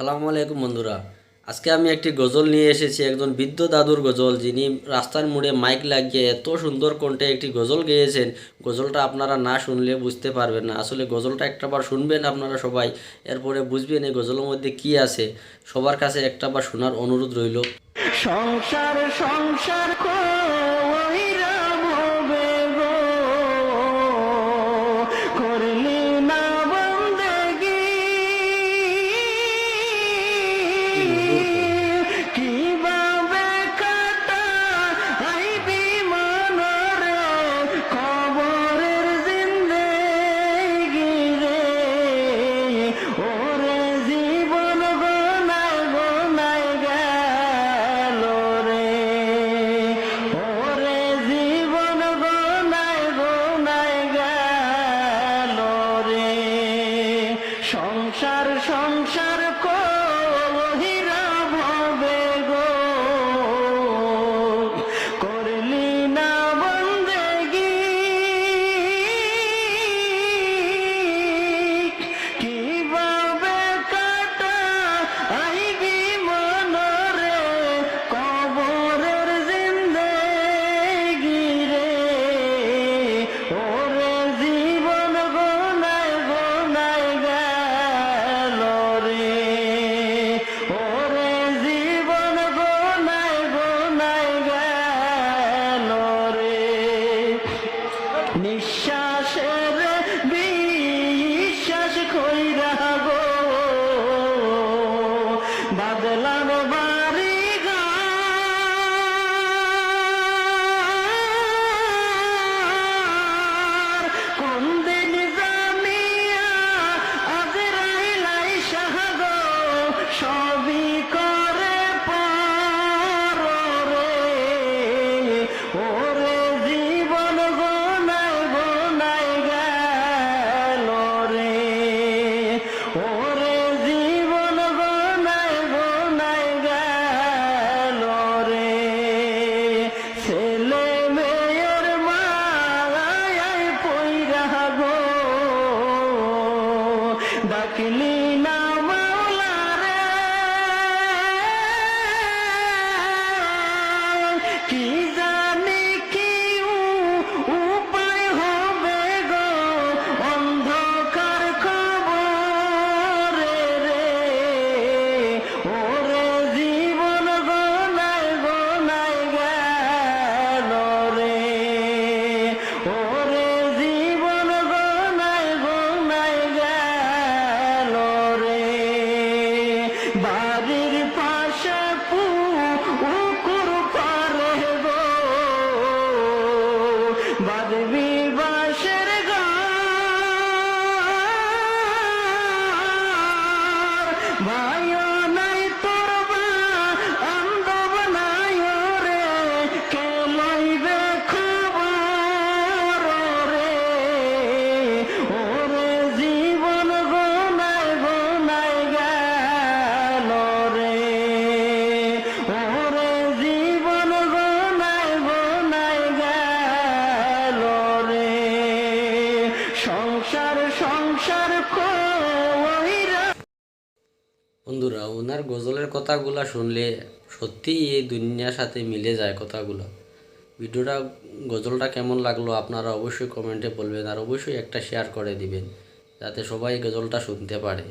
সালামু আলাইকুম বন্ধুরা। আজকে আমি একটি গজল নিয়ে এসেছি, একজন বৃদ্ধ দাদুর গজল, যিনি রাস্তার মোড়ে মাইক লাগিয়ে এত সুন্দর কণ্ঠে একটি গজল গেয়েছেন। গজলটা আপনারা না শুনলে বুঝতে পারবেন না। আসলে গজলটা একটাবার শুনবেন আপনারা সবাই, এরপরে বুঝবেন এই গজলের মধ্যে কি আছে। সবার কাছে একটাবার শোনার অনুরোধ রইল। সংসার সংসার বাড়ির পাশে পুকুর পারে গো। বাদবি বাসের ঘর। বন্ধুরা, ওনার গজলের কথাগুলা শুনলে সত্যিই এই দুনিয়ার সাথে মিলে যায় কথাগুলো। ভিডিওটা, গজলটা কেমন লাগল আপনারা অবশ্যই কমেন্টে বলবেন আর অবশ্যই একটা শেয়ার করে দিবেন, যাতে সবাই গজলটা শুনতে পারে।